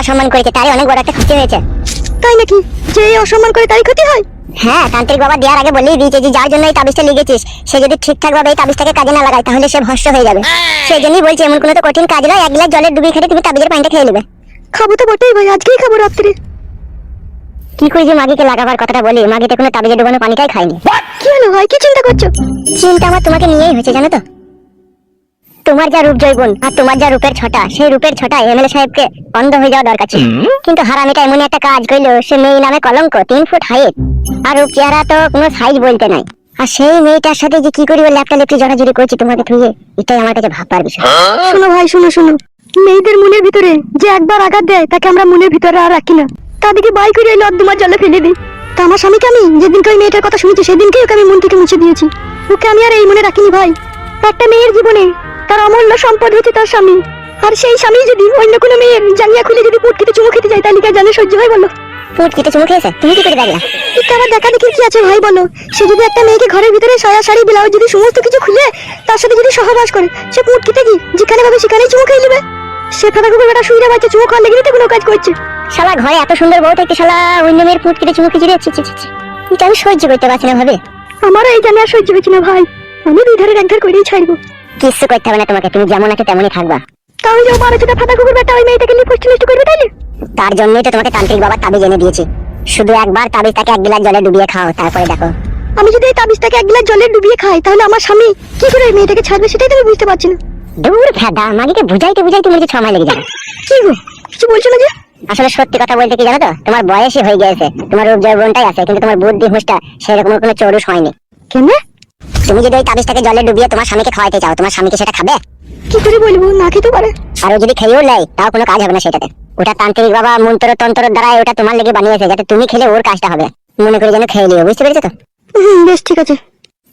অসম্মান করেছে তারই অনেক বড় একটা ক্ষতি হয়েছে। তাই নাকি? যে অসম্মান করে তারই ক্ষতি হয়? হ্যাঁ তান্ত্রিক বাবা দেওয়ার আগে বলেই দিয়েছে যে যার জন্য এই তাবিজটা লিখেছিস সে যদি ঠিকঠাক ভাবে এই তাবিজটাকে কাজে না লাগায় তাহলে সে ভস্য হয়ে যাবে। সেই জন্যই বলছি এমন কোনো তো কঠিন কাজ নয় এক গ্লাস জলের ডুবিয়ে খেটে তুমি তাবিজের পানিটা খেয়ে নেবে। খাব তো বটেই ভাই আজকেই খাব রাত্রে। কি করে যে মাগিকে লাগাবার কথাটা বলি মাগিতে কোনো তাবিজে ডুবানো পানিটাই খায়নি। কি হলো ভাই কি চিন্তা করছ? চিন্তা আমার তোমাকে নিয়েই হয়েছে জানো তো? তোমার যা রূপ জৈবন আর তোমার যা রূপের ছটা সেই রূপের ছটা এমএলএ সাহেবকে অন্ধ হয়ে যাওয়া দরকার ছিল। কিন্তু হারামিটা এমন একটা কাজ করল সে মেয়ে নামে কলঙ্ক তিন ফুট হাইট আর রূপ চেহারা তো কোনো সাইজ বলতে নাই। আর সেই মেয়েটার সাথে যে কি করি ল্যাপটা লেপটি জড়াজড়ি করছি তোমাকে থুয়ে এটাই আমার কাছে ভাববার বিষয়। শোনো ভাই শোনো শোনো। মেয়েদের মনের ভিতরে যে একবার আঘাত দেয় তাকে আমরা মনের ভিতরে আর রাখি না। তাদেরকে বাই করে এলো তোমার জলে ফেলে দিই। তা আমার স্বামীকে আমি যেদিনকে ওই মেয়েটার কথা শুনেছি সেদিনকেই ওকে আমি মন থেকে মুছে দিয়েছি। ওকে আমি আর এই মনে রাখিনি ভাই। একটা মেয়ের জীবনে তার অমূল্য সম্পদ হচ্ছে তার স্বামী। আর সেই স্বামী যদি অন্য কোনো মেয়ের জাঙ্গিয়া খুলে যদি পুট খেতে চুমু খেতে যায় তাহলে কি জানে সহ্য হয় বলো? পুট কেটে চুমু খেয়েছে? তুমি কি করে এটা আবার দেখা দেখি কি আছে ভাই বলো? সে যদি একটা মেয়েকে ঘরের ভিতরে সায়া শাড়ি ব্লাউজ যদি সমস্ত কিছু খুলে তার সাথে যদি সহবাস করে সে পুট খেতে কি? যেখানে ভাবে সেখানেই চুমু খেয়ে নেবে? সে ফাঁকা কুকুর বেটা শুয়ে বাচ্চা চুমু খাওয়ার লেগে তো কোনো কাজ করছে। শালা ঘরে এত সুন্দর বউ থাকতে শালা অন্য মেয়ের পুট কেটে চুমু খেয়ে ছি ছি ছি ছি। এটা আমি সহ্য করতে পারছি না ভাবে। আমারও এই জানে আর সহ্য হচ্ছে না ভাই। আমি দুই ধারে একধার করেই ছাড়বো। কিচ্ছু করতে হবে না তোমাকে তুমি যেমন আছে তেমনই থাকবা। তাহলে যে বারো ছোটা ফাঁকা কুকুর বেটা ওই মেয়েটাকে নিয়ে পোস্ট নষ্ট করবে তাইলে? তার জন্যই তো তোমাকে তান্ত্রিক বাবা তাবিজ এনে দিয়েছি। শুধু একবার তাবিজটাকে এক গিলাস জলে ডুবিয়ে খাও তারপরে দেখো। আমি যদি এই তাবিজটাকে এক গ্লাস জলে ডুবিয়ে খাই তাহলে আমার স্বামী কি করে ওই মেয়েটাকে ছাড়বে সেটাই তো আমি বুঝতে পারছি না। দূর ফেদা মাগিকে বুঝাইতে বুঝাইতে মনে হচ্ছে ছ মাস লেগে যাবে। কি গো কিছু বলছো না যে? আসলে সত্যি কথা বলতে কি জানো তো তোমার বয়সই হয়ে গিয়েছে তোমার রূপ যৌবনটাই আছে কিন্তু তোমার বুদ্ধি হুঁশটা সেরকম কোনো চৌরুষ হয়নি। কেন? তুমি যদি ওই তাবিজটাকে জলে ডুবিয়ে তোমার স্বামীকে খাওয়াইতে চাও তোমার স্বামীকে সেটা খাবে? কি করে বলব? না খেতে পারে। আর যদি খেয়েও নেয় তাও কোনো কাজ হবে না সেটাতে। ওটা তান্ত্রিক বাবা মন্ত্র তন্ত্র দ্বারা ওটা তোমার লেগে বানিয়েছে যাতে তুমি খেলে ওর কাজটা হবে। মনে করে যেন খেয়ে নিও বুঝতে পেরেছ তো? বেশ ঠিক আছে।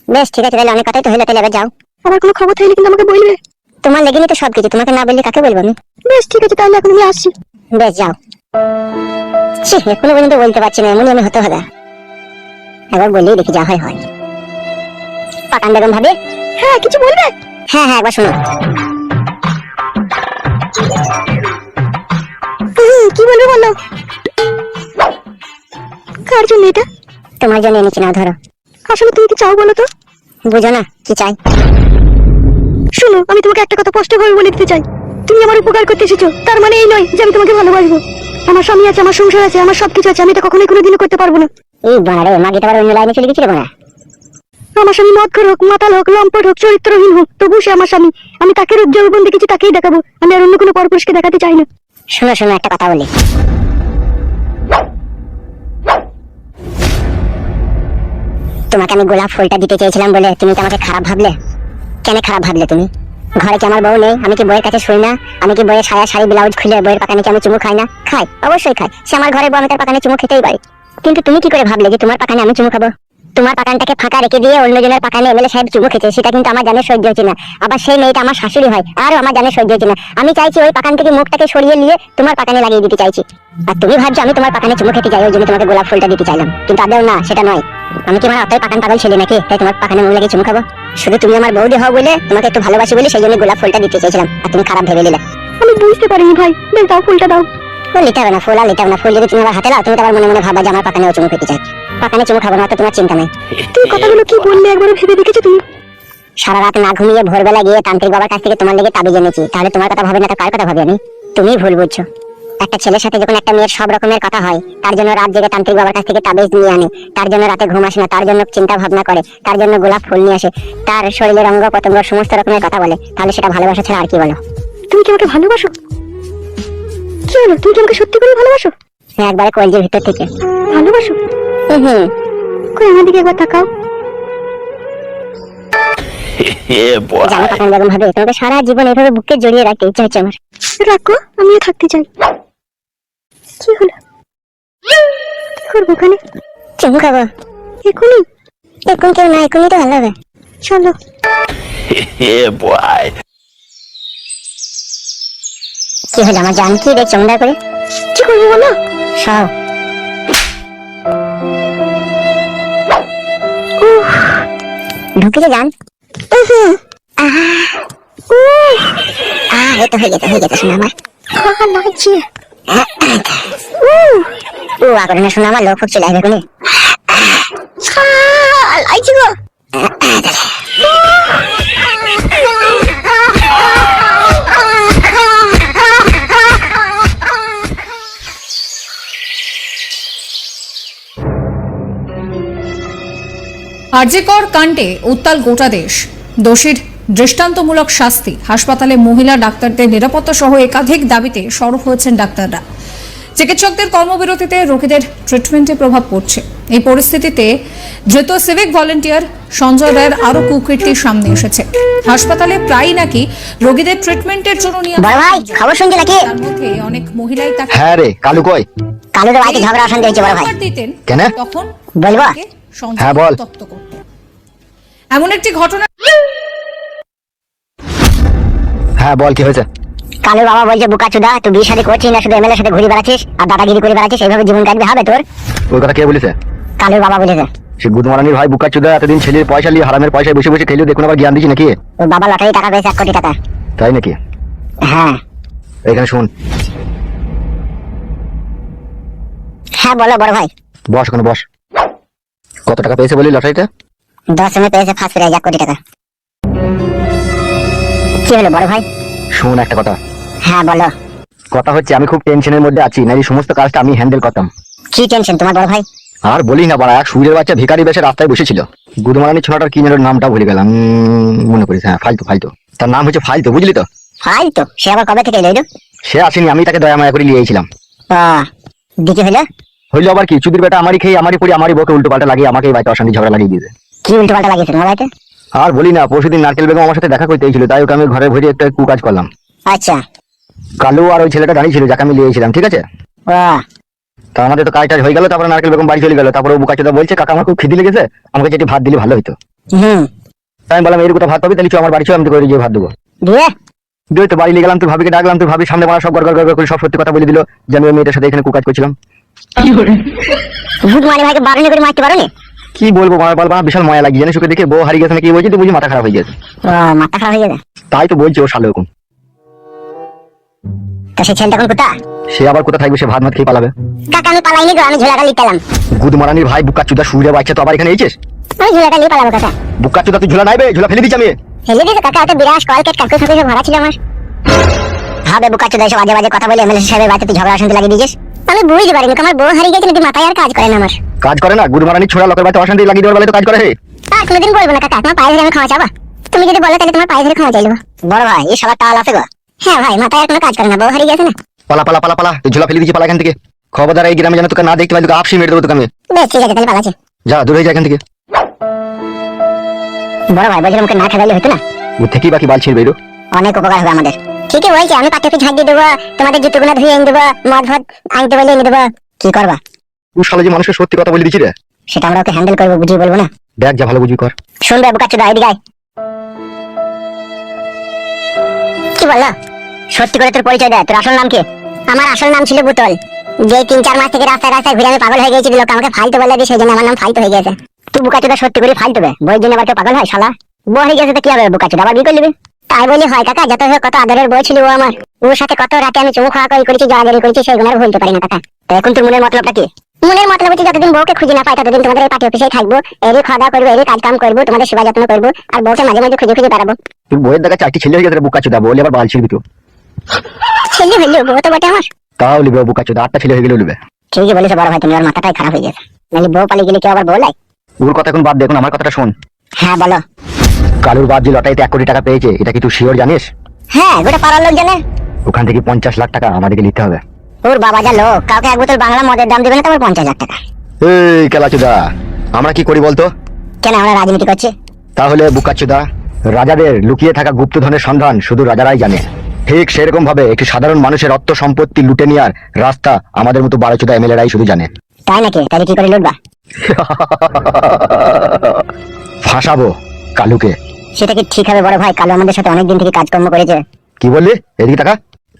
বেশ ঠিক আছে তাহলে অনেক কথাই তো হইলে তাহলে এবার যাও। আবার কোনো খবর থাকলে কিন্তু আমাকে বলবে। তোমার লেগেনি তো সবকিছু তোমাকে না বললে কাকে বলব আমি? বেশ ঠিক আছে তাহলে এখন আমি আসছি। বেশ যাও। ছি এখনও পর্যন্ত বলতে পারছি না এমনই আমি হতে হবে। একবার বললেই দেখি যা হয় হয়। পাকান বেগম ভাবে? হ্যাঁ কিছু বলবে? হ্যাঁ হ্যাঁ একবার শোনো। কি বলবে বলো? কার জন্য এটা? তোমার জন্য এনেছি না ধরো। আসলে তুমি কি চাও বলো তো? বুঝো না, কি চাই? শোনো, আমি তোমাকে একটা কথা স্পষ্ট ভাবে বলে দিতে চাই। তুমি আমার উপকার করতে এসেছ, তার মানে এই নয় যে আমি তোমাকে ভালোবাসবো। আমার স্বামী আছে, আমার সংসার আছে, আমার সবকিছু আছে, আমি এটা কখনোই কোনোদিনও করতে পারব না। এই বানারে মাগিটা আবার অন্য লাইনে চলে গেছিল বানা আমার স্বামী মদখর হোক, মাতাল হোক, লম্পট হোক, চরিত্রহীন হোক তবু সে আমার স্বামী। আমি তাকে রূপ যৌবন দেখেছি, তাকেই দেখাবো। আমি আর অন্য কোনো পরপুরুষকে দেখাতে চাই না। শোনো শোনো, একটা কথা বলি। তোমাকে আমি গোলাপ ফুলটা দিতে চেয়েছিলাম বলে তুমি তো আমাকে খারাপ ভাবলে? কেন খারাপ ভাবলে তুমি? ঘরে কি আমার বউ নেই? আমি কি বইয়ের কাছে শুই না? আমি কি বইয়ের সায়া শাড়ি, ব্লাউজ খুলে বইয়ের পাকানে কি আমি চুমু খাই না? খাই, অবশ্যই খাই। সে আমার ঘরে বউ, আমি তার পাকানে চুমু খেতেই পারি। কিন্তু তুমি কি করে ভাবলে যে তোমার পাকানে আমি চুমু খাব? তোমার পাকানটাকে ফাঁকা রেখে দিয়ে অন্যজনের পাকানে এমএলএ সাহেব চুমু খেতে সেটা কিন্তু আমার জানে সহ্য হচ্ছে না। আবার সেই মেয়েটা আমার শাশুড়ি হয়, আরও আমার জানে সহ্য হচ্ছে না। আমি চাইছি ওই পাকান থেকে মুখটাকে সরিয়ে নিয়ে তোমার পাকানে লাগিয়ে দিতে চাইছি। আর তুমি ভাবছ আমি তোমার পাকানে চুমু খেতে চাই, ওই জন্য তোমাকে গোলাপ ফুলটা দিতে চাইলাম। কিন্তু আদেও না, সেটা নয়। আমি কি আমার অতই পাকান পাগল ছেলে নাকি? তাই তোমার পাকানে মুখ লাগিয়ে চুমু খাব? শুধু তুমি আমার বৌদি হও বলে তোমাকে একটু ভালোবাসি বলে সেই জন্য গোলাপ ফুলটা দিতে চেয়েছিলাম, আর তুমি খারাপ ভেবে নিলে। আমি বুঝতে পারিনি ভাই দাও ফুলটা দাও। ফুল নিতে হবে না ফুল আর নিতে হবে না ফুল। যদি তুমি আমার হাতে লাও তুমি তো আবার মনে মনে ভাবা যে আমার পাকানে চুমু খেতে চাই পাকানে চুমু খাব না তো তোমার চিন্তা নেই। তুমি কথাগুলো কি বললে একবার ভেবে দেখেছ তুমি সারা রাত না ঘুমিয়ে ভোরবেলা গিয়ে তান্ত্রিক বাবার কাছ থেকে তোমার লেগে তাবিজ এনেছি তাহলে তোমার কথা ভাবে না তো কার কথা ভাবে আমি? তুমি ভুল বুঝছ। একটা ছেলের সাথে যখন একটা মেয়ের সব রকমের কথা হয় তার জন্য রাত জেগে তান্ত্রিক বাবার কাছ থেকে তাবিজ নিয়ে আনে। তার জন্য রাতে ঘুম আসে না তার জন্য চিন্তা ভাবনা করে তার জন্য গোলাপ ফুল নিয়ে আসে। তার শরীরের অঙ্গ প্রত্যঙ্গ সমস্ত রকমের কথা বলে। তাহলে সেটা ভালোবাসা ছাড়া আর কি বলো? তুমি কি আমাকে ভালোবাসো? কি হলো তুমি কি আমাকে সত্যি করে ভালোবাসো? হ্যাঁ একবারে কলজের ভিতর থেকে। ভালোবাসো? হুম কই আমার দিকে একবার তাকাও। জানো পাকান বেগম ভাবে তোমাকে সারা জীবন এভাবে বুকে জড়িয়ে রাখতে ইচ্ছা হচ্ছে আমার। রাখো আমিও থাকতে চাই। কি হলো? কি করব ওখানে? চুমু খাব। এখনই? এখন কেউ না এখনই তো ভালো হবে। চলো. কি হলো? আমার জান কি দেখছ মুন্ডা করে। কি করব বলো? সব। ঢুকেছে জান। উহুম, আহ। এই তো হয়ে গেছে হয়ে গেছে শোনা আমার। লাগছে। ও না শুনে আমার লোক চলে আসবে কোনি গো। আরজেকর কাণ্ডে উত্তাল গোটা দেশ। দোষীর দৃষ্টান্তমূলক শাস্তি। হাসপাতালে মহিলা ডাক্তারদের নিরাপত্তা সহ একাধিক দাবিতে সরব হয়েছেন ডাক্তাররা। চিকিৎসকদের কর্মবিরতিতে রোগীদের ট্রিটমেন্টে প্রভাব পড়ছে। এই পরিস্থিতিতে ধৃত সিভিক ভলেন্টিয়ার সঞ্জয় রায়ের আরও কুকীর্তি সামনে এসেছে। হাসপাতালে প্রায়ই নাকি রোগীদের ট্রিটমেন্টের জন্য নিয়ে ভাই খবর শুনছি নাকি? তার মধ্যে অনেক মহিলাই তাকে হ্যাঁ রে কালু কই? কালুর বাড়িতে ঝগড়া অশান্তি হয়েছে বড় ভাই। কেন? তখন বলব? হ্যাঁ, বল। তপ্ত করত এমন একটি ঘটনা হ্যাঁ বল কি হয়েছে? কালুর বাবা বলছে বুকা চুদা তুই বিয়ে শাদী করছিস না শুধু এমএলএর সাথে ঘুরে বেড়াচ্ছিস আর দাদাগিরি করে বেড়াচ্ছিস এইভাবে জীবন কাটবে হবে তোর? ওই কথা কে বলেছে? কালুর বাবা বলেছে। সে গুদমারানির ভাই বুকা চুদা এতদিন ছেলের পয়সা নিয়ে হারামের পয়সায় বসে বসে খেলেও দেখুন আবার জ্ঞান দিচ্ছি নাকি? ওর বাবা লটারি টাকা পেয়েছে এক কোটি টাকা। তাই নাকি? হ্যাঁ। এখানে শুন। হ্যাঁ বলো বড় ভাই। বস ওখানে বস। কত টাকা পেয়েছে বলি লটারিতে দশ পেয়েছে ফার্স্ট প্রাইজ এক কোটি টাকা। কি হলো বড় ভাই? শুন একটা কথা। হ্যাঁ বলো। কথা হচ্ছে আমি খুব টেনশনের মধ্যে আছি না এই সমস্ত কাজটা আমি হ্যান্ডেল করতাম। কি টেনশন তোমার বড় ভাই? আর বলি না বাড়া এক সুইরের বাচ্চা ভিখারি বেশে রাস্তায় বসেছিল। গুদমারানির ছোড়াটার কি নামটা ভুলে গেলাম। মনে করিস হ্যাঁ ফালতু ফালতু। তার নাম হচ্ছে ফালতু বুঝলি তো? ফাইল তো সে আবার কবে থেকে এলো? সে আসেনি আমি তাকে দয়া মায়া করে নিয়েছিলাম ও দিকে হলো? হইল আবার কি? চুদির বেটা আমারই খেয়ে আমারই পড়ি আমারই বকে উল্টো পাল্টা লাগিয়ে আমাকে বাড়িতে অশান্তি ঝগড়া লাগিয়ে দিয়েছে। কি উল্টো পাল্টা লাগিয়েছে তোমার বাড়িতে আর বলি না পরশুদিন নারকেল বেগম আমার সাথে দেখা করতে এসেছিল তাই ওকে আমি ঘরে ভরে একটা কু কাজ করলাম। আচ্ছা। কালু আর ওই ছেলেটা দাঁড়িয়ে ছিল যাকে আমি নিয়েছিলাম ঠিক আছে? তা আমাদের তো কাজ টাজ হয়ে গেল তারপরে নারকেল বেগম বাড়ি চলে গেল তারপরে ও বুকাচোদা বলছে কাকা আমার খুব খিদি লেগেছে আমাকে যেটি ভাত দিলে ভালো হতো হুম। তাই আমি বললাম এরকম ভাত পাবি তাহলে আমার বাড়ি চো আমি করে গিয়ে ভাত দেবো। দিয়ে? দিয়ে তো বাড়ি নিয়ে গেলাম তুই ভাবিকে ডাকলাম তুই ভাবি সামনে মারা সব গড় গড় গড় করে সব সত্যি কথা বলে দিল যে আমি ওই মেয়েটার সাথে এখানে কু কুকাজ করছিলাম। ভূত মানে ভাইকে বারণে করে মারতে পারো নি কি বলব বিশাল ময়া লাগিয়ে জানিস ওকে দেখে? বউ হারিয়ে গেছে কি বলছি? তুই বুঝি মাথা খারাপ হয়ে গেছে ও মাথা খারাপ হয়ে যাবে তাই তো বলছি ও শালো তো ছেলেটা এখন কোথা সে আবার কোথা থাকবে? সে ভাত মাত খেয়ে পালাবে। কাকা আমি পালাইনি গো আমি ঝোলাটা নিয়ে পেলাম। গুদমারানির ভাই বুকা চুদা সুরে বাচ্চা তো আবার এখানে এইছিস আমি ঝোলাটা নিয়ে পালাবো কাকা। বুকা চুদা তুই ঝোলা নাইবে ঝোলা ফেলে দিচ্ছি আমি। হেলে দিয়েছে কাকা ওটা বিরাট কলকেট কাকু সাথে ভরা ছিল আমার। ভাবে বুকা চোদা এসব বাজে বাজে কথা বলে এমএলএ সাহেবের বাড়িতে তুই ঝগড়া অশান্তি লাগিয়ে দিয়েছিস? আমি বুঝতে পারিনি আমার বউ হারিয়ে গেছে নাকি মাথায় আর কাজ করে না আমার? কাজ করে না গুদমারানি ছোড়া লোকের বাড়িতে অশান্তি লাগিয়ে দেওয়ার বেলায় তো কাজ করে হে। আর কোনোদিন বলব না কাকা তোমার পায়ে ধরে আমি ক্ষমা চাবো তুমি যদি বলো তাহলে তোমার পায়ে ধরে ক্ষমা চাইব। বড় ভাই এই সবার তাল আছে গো। হ্যাঁ ভাই মাথায় আর কোনো কাজ করে না বউ হারিয়ে গেছে না? পালা পালা পালা পালা তুই ঝোলা ফেলে দিচ্ছি পালা এখান থেকে। খবরদার এই গ্রামে যেন তোকে না দেখতে পাই তোকে আপসি মেরে দেবো তোকে আমি। বেশ ঠিক আছে তাহলে পালাচ্ছি। যা দূর হয়ে যা এখান থেকে। বড় ভাই বলছিলাম ওকে না খেলাইলে হতো না? ও থেকে বাকি বাল ছিড়বে অনেক উপকার হবে আমাদের। ঠিকই বলছি আমি পাত্রকে ঝাঁক দিয়ে দেবো তোমাদের জুতোগুলো ধুয়ে এনে দেবো মদ ভদ আনতে বলে এনে দেবো। কি করবা? তুই শালা যে মানুষকে সত্যি কথা বলে দিচ্ছি রে? সেটা আমরা ওকে হ্যান্ডেল করব বুঝিয়ে বলব না। দেখ যা ভালো বুঝবি কর। শুনবে বুকাচ্ছো দা এদিকে আয়। কি বলল? সত্যি করে তোর পরিচয় দেয় তোর আসল নাম কি? আমার আসল নাম ছিল বুতল। যে তিন চার মাস থেকে রাস্তায় রাস্তায় ঘুরে আমি পাগল হয়ে গেছি লোক আমাকে ফালতু বলে দিয়ে সেই জন্য আমার নাম ফালতু হয়ে গেছে তুই বুকাচোদা সত্যি করে ফালতু বে বই জন্য আবার কেউ পাগল হয় শালা? বউ হয়ে গেছে তো কি হবে বুকাচোদা আবার বিয়ে করলিবি তাই বলি হয় কাকা যত হোক কত আদরের বই ছিল ও আমার। ওর সাথে কত রাতে আমি চুমু খাওয়া করি করেছি জড়াজড়ি করেছি সেগুলো আর ভুলতে পারি না কাকা। তো এখন তোর মনের মতলবটা কি? মনের মতলব হচ্ছে যতদিন বউকে খুঁজে না পাই ততদিন তোমাদের এই পার্টি অফিসেই থাকব। এরই খাওয়া দাওয়া করব এরই কাজ কাম করব তোমাদের সেবা যত্ন করব আর বউকে মাঝে মাঝে খুঁজে খুঁজে বেড়াবো। তুই বইয়ের দেখা চারটি ছেলে হয়ে গেছে বুকা চুদা বলে আবার বাল ছিড়বি তো। ছেলে হইলেও বউ তো বটে আমার। তাও লিবে বুকা চুদা আটটা ছেলে হয়ে গেলে লিবে। ঠিকই বলেছে বড় ভাই তুমি আর মাথাটাই খারাপ হয়ে গেছে। নাহলে বউ পালিয়ে গেলে কেউ আবার বউ লাই? ওর কথা এখন বাদ দেখুন আমার কথাটা শোন। হ্যাঁ বলো। কালুর বাদ যে লটারিতে এক কোটি টাকা পেয়েছে এটা কি তুই শিওর জানিস? হ্যাঁ গোটা পাড়ার লোক জানে ওখান থেকে পঞ্চাশ লাখ টাকা আমাদেরকে নিতে হবে। ওর বাবা যা লোক কাউকে এক বোতল বাংলা মদের দাম দেবে না তোমার পঞ্চাশ লাখ টাকা। এই কেলাচুদা আমরা কি করি বলতো? কেন আমরা রাজনীতি করছি? তাহলে বুকাচুদা রাজাদের লুকিয়ে থাকা গুপ্তধনের সন্ধান শুধু রাজারাই জানে। ঠিক সেরকম ভাবে একটি সাধারণ মানুষের অর্থ সম্পত্তি লুটে নেওয়ার রাস্তা আমাদের মতো বারোচুদা এমএলএরাই শুধু জানে। তাই নাকি? তাহলে কি করে লুটবা? ফাঁসাবো কালুকে। সেটা কি ঠিক হবে বড় ভাই? কালো আমাদের সাথে অনেকদিন থেকে কাজকর্ম করেছে। কি বললি? এদিকে টাকা?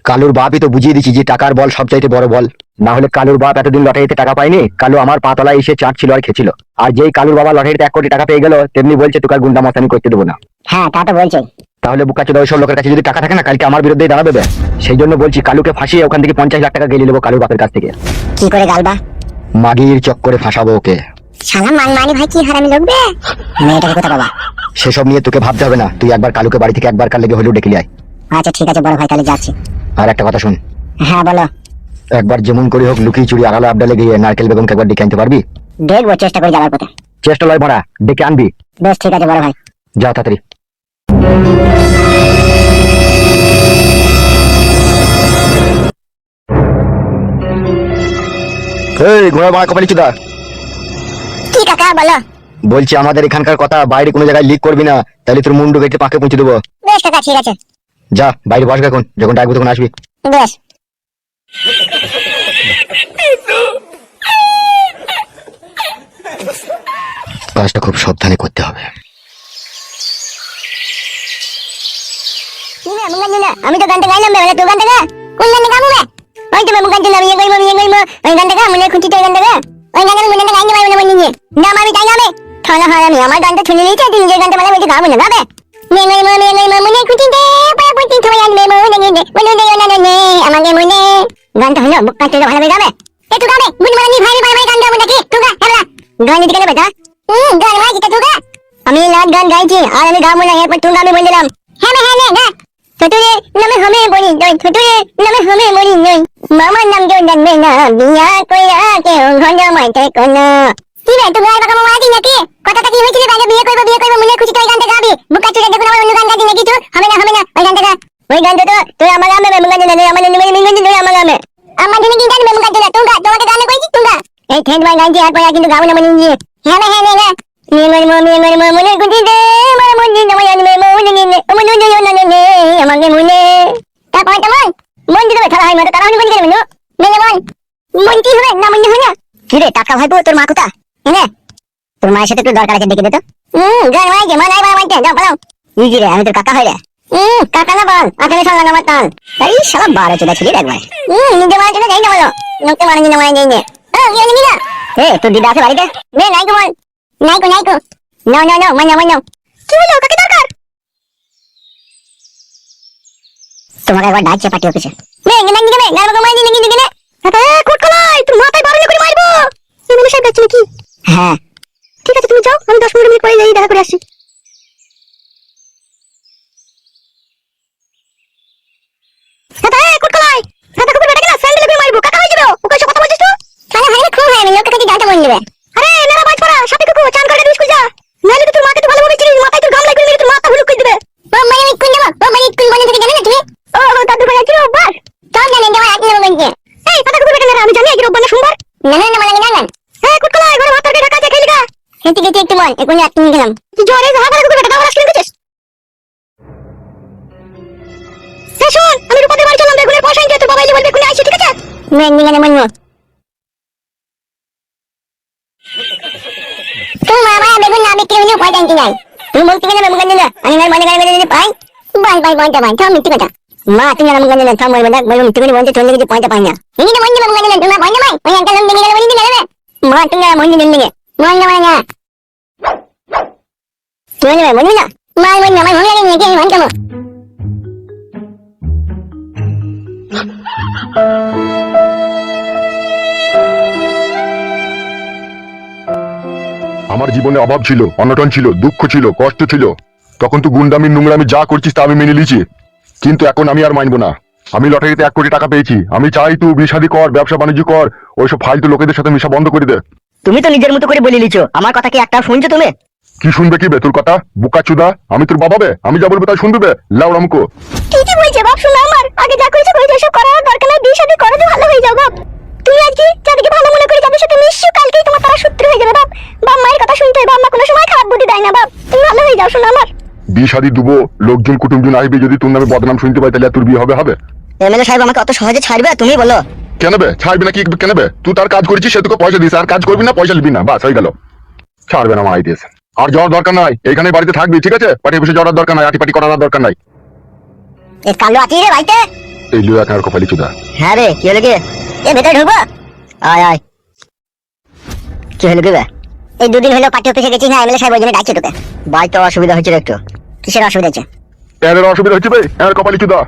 কালুর বাপই তো বুঝিয়ে দিচ্ছি যে টাকার বল সবচাইতে বড় বল। না হলে কালুর বাপ এতদিন লটারিতে টাকা পায়নি। কালু আমার পাতলায় এসে চাটছিল আর খেছিল আর যেই কালুর বাবা লটারিতে এক কোটি টাকা পেয়ে গেল তেমনি বলছে তোকে গুন্ডা মস্তানি করতে দেবো না। হ্যাঁ তা তো বলছে তাহলে বুকাচোদা ওইসব লোকের কাছে যদি টাকা থাকে না কালকে আমার বিরুদ্ধেই দাঁড়াবে। সেই জন্য বলছি কালুকে ফাঁসিয়ে ওখান থেকে পঞ্চাশ লাখ টাকা গেলে নেব কালুর বাপের কাছ থেকে। কি করে গালবা? মাগির চক্করে ফাঁসাবো ওকে। শালা ভাই কি হারামি লোক বে? মেয়েটাকে কোথা বাবা সেসব নিয়ে তোকে ভাবতে হবে না। তুই একবার কালুকে বাড়ি থেকে একবার কাল লেগে হলেও ডেকে আয়। আচ্ছা ঠিক আছে বড় ভাই তাহলে যাচ্ছি। আর একটা কথা শুন। হ্যাঁ বলো। একবার যেমন করে হোক লুকিয়ে চুরি আড়ালে আবডালে গিয়ে নারকেল বেগমকে একবার ডেকে আনতে পারবি? দেখব চেষ্টা করে যাওয়ার পথে। চেষ্টা লয় ভরা ডেকে আনবি। বেশ ঠিক আছে বড় ভাই। যা তাড়াতাড়ি। এই ঘোড়া মারা কপালি চুদা। কি কাকা বলো। বলছি আমাদের এখানকার কথা বাইরে কোনো জায়গায় লিক করবি না তাহলে তোর মুন্ডু কেটে পাকে পৌঁছে দেবো। বেশ কাকা ঠিক আছে। যা বাইরে বসবে এখন যখন ডাকবো তখন আসবি। বেশ। কাজটা খুব সাবধানে করতে হবে? আমি তো গানটা গাইলাম বলে তুই গানটা গা? কোন গানটা গাবো বে ওই তো মুঙ্গান দিনা, আমি গাইবো, আমি গাইবো। ওই গানটা গা, মনে খুঁটি তো ওই গানটা গা। ওই গানটা আমি মনে গাইতে পারব না মনে নিয়ে। না, আমি তাই না হয় আমি, আমার গানটা শুনে নিয়েছে, তুই নিজের গানটা মানে বলছে গাবো না, গাবে? মে গাইবো, মে গাইবো, মনে খুঁটিতে, পায়ে পুঁতি সবাই আনবে, মনে গেঁদে, মনে দেয় না নে, আমাকে মনে। গানটা হলো বুক কাটতে ভালো গাবে? এ তুই গাবে বুঝ মানে ভাই ভাই গান গাবো নাকি? তুই গা হেবলা গান দিতে গেলে বেটা? হুম গান ভাই দিতে তুই গা আমি লাট গান গাইছি আর আমি গাবো না এরপর তুই গাবে বলে দিলাম। হ্যাঁ হ্যাঁ হ্যাঁ গা ছোটরে নামে হামে বলি নই ছোটরে নামে হামে বলি নই মামার নাম কেউ জানবে না বিয়া কইরা কেউ ঘণ্টা মাইতে কোন কি রে তুই গায়ে বাবা মারাতি নাকি? কথাটা কি হয়েছিল? আগে বিয়ে করব বিয়ে করব মনে খুশি তো ওই গানটা গাবি? বুকা চুরে দেখুন আমার অন্য গান গাবি নাকি তুই? হবে না হবে না ওই গানটা গা ওই গানটা তো তুই আমার গামে মেমু গান না আমার নিমে নিমে নিমে আমার গামে আমার জন্য কি গান মেমু গান না তুই গা তোমাকে গান কইছি তুই গা এই ঠেট ভাই গানটি আর পরে কিন্তু গাবো না মনে নিয়ে। হ্যাঁ হ্যাঁ হ্যাঁ নিয়ে মরে মরে মরে মরে মনে খুশি দে মরে মনে নয় আনবে মনে নিয়ে মনে নিয়ে না নে আমাকে মনে তারপর তেমন মন? দিতে খেলা হয় মতো তারা মনে করে মেনু। মেনে মন। মন কি হবে? না মনে হয় না? কি রে টাকা ভাইবো তোর মা কোথা? এনে তোর মায়ের সাথে একটু দরকার আছে ডেকে দে তো। হুম গান মাই গে মানাই বাবা মাইতে যাও পালাও। ইজি রে আমি তোর কাকা হয় রে। হুম কাকা না বল আখানে সঙ্গে আমার টান। এই শালা বারো চোদা ছিলি একবার হুম নিজে মারা চোদা যাই না বলো। লোককে মারা নিজে মারা যাই না হ্যাঁ জানি না এ তোর দিদা আছে বাড়িতে? নে নাই বল। নাই কো নাই কো নো নো নো মানে মানে কি হলো কাকে দরকার? তোমাকে একবার ডাকছে পার্টি অফিসে। নে নে নে নে গাল বাবা মাইনি নে নে নে কাকা কোট কলাই তোর মাথায় বারণ করে মারবো। এমএলএ সাহেব ডাকছে নাকি হ্যাঁ। ঠিক আছে, তুমি যাও, আমি দশ পনেরো মিনিট পরে যাই, দেখা করে আসছি। কাকা নাই তুই বলতে গেলে বেগুন না আমি নাই মানে মানে মানে পাই বাই বাই বলতে পাই থাম মিথ্যে কথা মা তুমি না বেগুন না থাম বলবে না বলবে তুমি বলতে চলে গেছে পয়সা পাই না এই না মন্দি বেগুন না তুমি পয়সা পাই ওই আঙ্কেল দিকে গেলে বলি দিলে মা তুমি না দিলে দিকে মন্দি মানে না তুমি না বলি না মা বলি না মনে লাগে নাকি মন কেমন আমার জীবনে অভাব ছিল অনটন ছিল দুঃখ ছিল কষ্ট ছিল। তখন তুই গুন্ডামি নোংরামি যা করছিস তা আমি মেনে নিয়েছি। কিন্তু এখন আমি আর মানবো না। আমি লটারিতে এক কোটি টাকা পেয়েছি। আমি চাই তুই বিষাদি কর ব্যবসা বাণিজ্য কর ওইসব ফালতু লোকেদের সাথে মিশা বন্ধ করে দে। তুমি তো নিজের মতো করে বলে লিছো আমার কথা কি একটা শুনছো তুমি? কি শুনবে কি বে তোর কথা? বুকা চুদা? আমি তোর বাবা বে? আমি যা বলব তাই শুনবে বে? লাউড় আমকো ঠিকই বলছে বাপ শোনো আমার। আগে যা করেছ করেছ এসব করার দরকার নাই বিয়ে শাদী করো তো ভালো হয়ে যাও বাপ তুমি আজকে যাদেরকে ভালো মনে করি যাদের সাথে মিশছো কালকেই তোমার তারা সূত্র হয়ে যাবে বাপ বাপ মায়ের কথা শুনতে হয় বাপ মা কোনো সময় খারাপ বুদ্ধি দেয় না বাপ তুমি ভালো হয়ে যাও শোনো আমার বিয়ে শাদি দুবো লোকজন কুটুমজন আসবে যদি তোর নামে বদনাম শুনতে পাই তাহলে তোর বিয়ে হবে হবে? এমএলএ সাহেব আমাকে অত সহজে ছাড়বে? তুমি বলো। কেন বে? ছাড়বি না কি কেন বে? তুই তার কাজ করেছিস সে তোকে পয়সা দিস আর কাজ করবি না পয়সা নিবি না বাস হয়ে গেল। ছাড়বে না মাই দিয়েছে। আর যাওয়ার দরকার নাই এখানে বাড়িতে থাকবি ঠিক আছে? পাটি বসে যাওয়ার দরকার নাই আটি পাটি করার দরকার নাই। এ কালো আছি রে ভাইতে। এই লিও এখন কপালি চুদা। হ্যাঁ রে কি হলো কি এ ভেতরে ঢুকবো। আয় আয়। কি হলো কি বে? এই দুদিন হলো পার্টি অফিসে গেছি না এমএলএ সাহেব ওই জন্য ডাকছে তোকে। বাড়িতে অসুবিধা হয়েছিল একটু। কিসের অসুবিধা হচ্ছে? এর অসুবিধা হচ্ছে ভাই এর কপালি চুদা।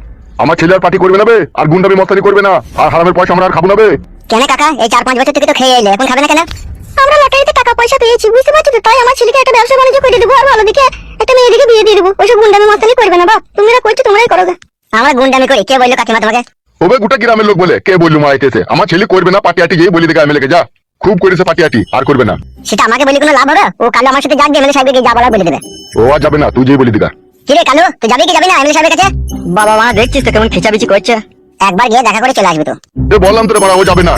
আমার ছেলে আর পার্টি করবে না বে আর গুন্ডামি মস্তানি করবে না। আর হারামের পয়সা আমরা আর খাব না বে। কেন কাকা? এই চার পাঁচ বছর থেকে তো খেয়ে এলে এখন খাবে না কেন? আমরা লটারিতে টাকা পয়সা পেয়েছি বুঝতে পারছ তো? তাই আমার ছেলেকে একটা ব্যবসা বাণিজ্য করে দেবো আর ভালো দিকে একটা মেয়ে দিকে বিয়ে দিয়ে দেবো। ওইসব গুন্ডামি মস্তানি করবে না বাপ তোমরা করছ তোমরাই করো। আমরা গুন্ডামি করি। কে বলল কাকিমা তোমাকে? ওবে গোটা গ্রামের লোক বলে কে বলল মারাইতেছে আমার ছেলে করবে না পার্টি আটি গিয়ে বলি দেখে এমএলএ কে যা। খুব করেছে পার্টি আটি আর করবে না। সেটা আমাকে বলি কোনো লাভ হবে? ও কালো আমার সাথে যাক এমএলএ সাহেবকে যা বলার বলে দেবে। ও আর যাবে না তুই যেই বলি দিগা। কি রে কালু তুই যাবি কি যাবি না এমএলএ সাহেবের কাছে? বাবা মা দেখছিস তো কেমন খেচাবিচি করছে? একবার গিয়ে দেখা করে চলে আসবে তো। এ বললাম তোরে বড় ও যাবে না।